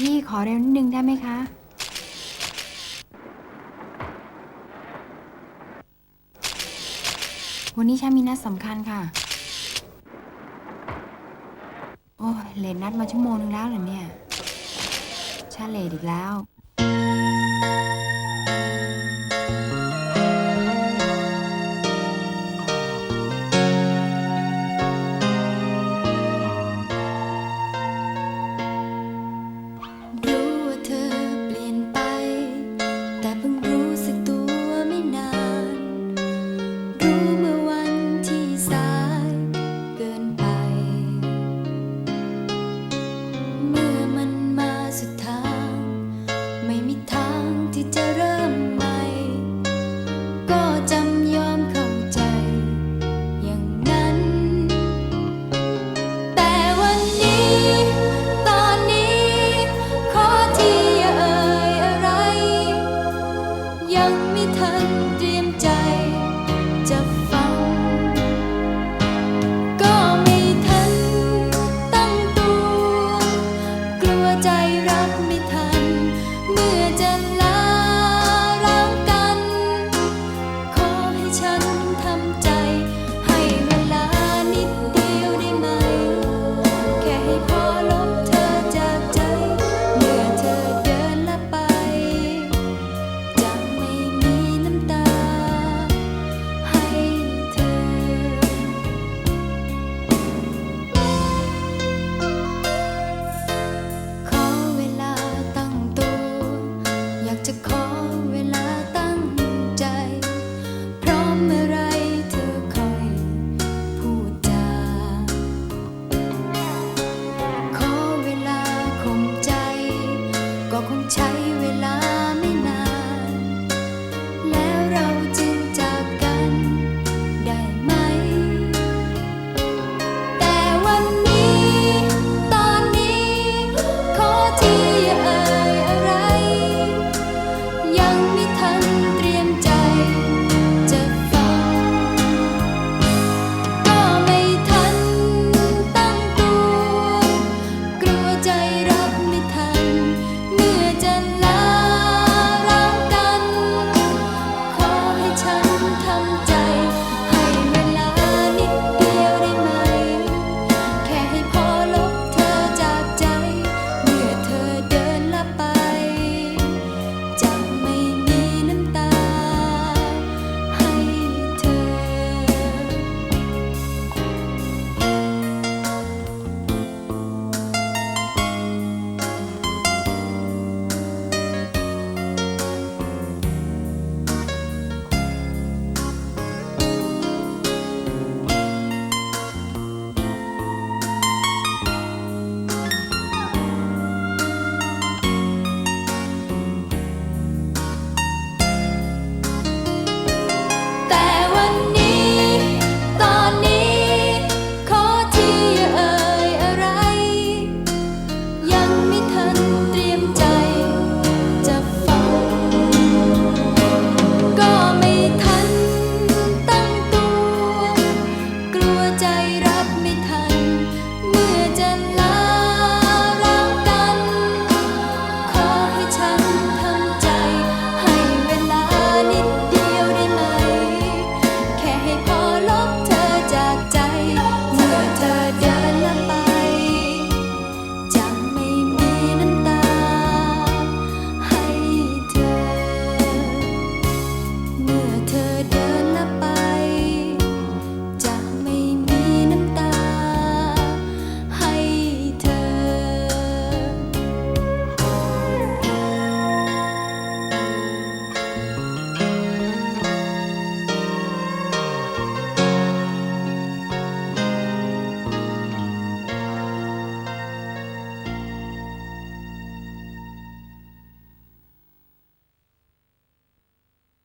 พี่ขอเร็วนิดนึงได้ไหมคะ วันนี้ฉันมีนัดสำคัญค่ะ โอ้ยเลนนัดมาชั่วโมงนึงแล้วเหรอเนี่ยฉันเลดอีกแล้ว ที่จะเริ่มใหม่ ก็จำยอมเข้าใจ อย่างนั้น แต่วันนี้ ตอนนี้ ขอที่อย่าเอ่ยอะไร ยังไม่ทันเตรียมใจจะฟัง